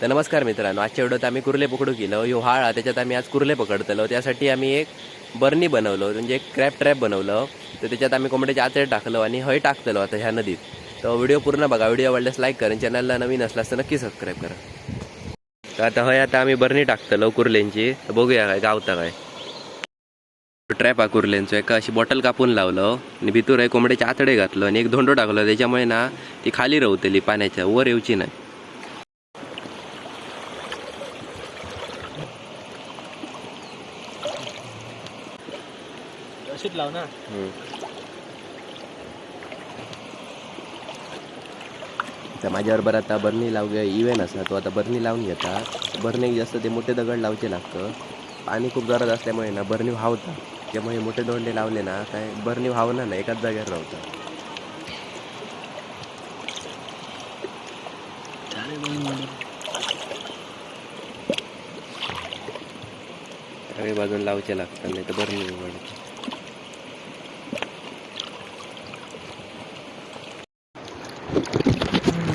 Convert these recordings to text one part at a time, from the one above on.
तर नमस्कार मित्रांनो आजच्या व्हिडिओत आम्ही कुर्ले पकडू केलं. ह्यो हाळा त्याच्यात आम्ही आज कुर्ले पकडतलो. त्यासाठी आम्ही एक बर्नी बनवलं म्हणजे एक क्रॅप ट्रॅप बनवलं. तर त्याच्यात आम्ही कोंबड्याचे आचरे टाकलं आणि हय टाकतलो आता ह्या नदीत. तर व्हिडिओ पूर्ण बघा. व्हिडिओ आवडल्यास लाईक करा चॅनलला नवीन असलास तर नक्की सबस्क्राईब करा. तर आता हय आता आम्ही बर्नी टाकतलो कुर्लेंची तर बघूया काय गावता काय. ट्रॅप हा कुर्लेंचो एका अशी बॉटल कापून लावलं आणि भितूर आहे कोंबड्याचे आतडे घातलं आणि एक धोंडो टाकलो. त्याच्यामुळे ना ती खाली रवतली पाण्याच्या वर येऊची नाही. लाव ना. तर माझ्याबरोबर आता बर्नी लावूया इव्हेंट असा तो आता बर्नी लावून घेता. बर्नीक जास्त ते मोठे दगड लावचे लागतं. पाणी खूप गरज असल्यामुळे ना बर्नी व्हावता. त्यामुळे मोठे दोंडे लावले ना काय बर्नी व्हावना ना एकाच जागेवर राहतं. सगळे बाजून लावचे लागतात नाही तर बर्नी उघडते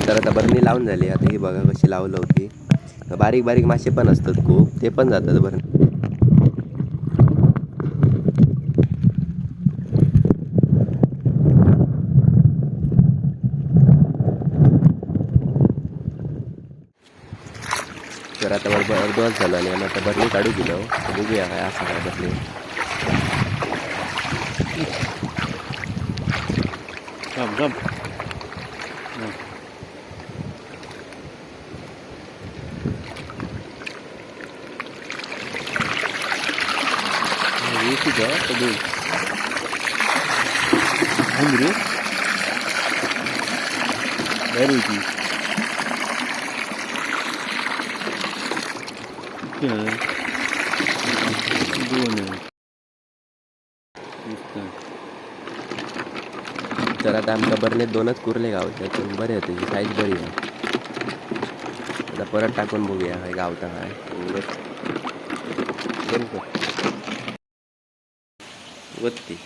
तर आता बरणी लावून झाली. आता ही बघा कशी लावलं होती. बारीक बारीक मासे पण असतात खूप. ते पण जातात बरं. तर आता बरोबर अर्धवास झालं आणि आम्ही आता बरणी काढू दिलं बघूया काय असं काय थांब थांब हंगरी बाहेर होती दोन तर आता आमच्या बरणीत दोनच कुर्ले गावचे पण बरे होते साईज बरी आहे. आता परत टाकून बघूया काय गावता काय. वत्ती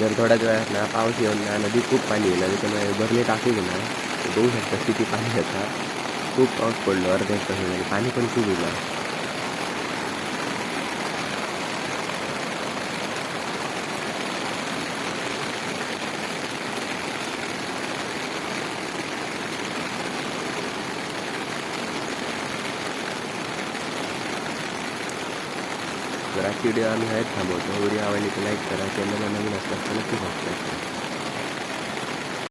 जर थोड्याच वेळात ना पाऊस येऊन ना नदी खूप पाणी येईल त्याच्यामुळे भरले टाकू ना बघू शकता किती पाणी येतात खूप पाऊस पडलो अर्ध्या तास पाणी पण खूप येणार करा व्हिडिओ आम्ही आहेत थांबवतो. व्हिडिओ आवडली तर लाईक करा. चॅनलला नवीन असतात तर नक्की सबस्क्राईब करा.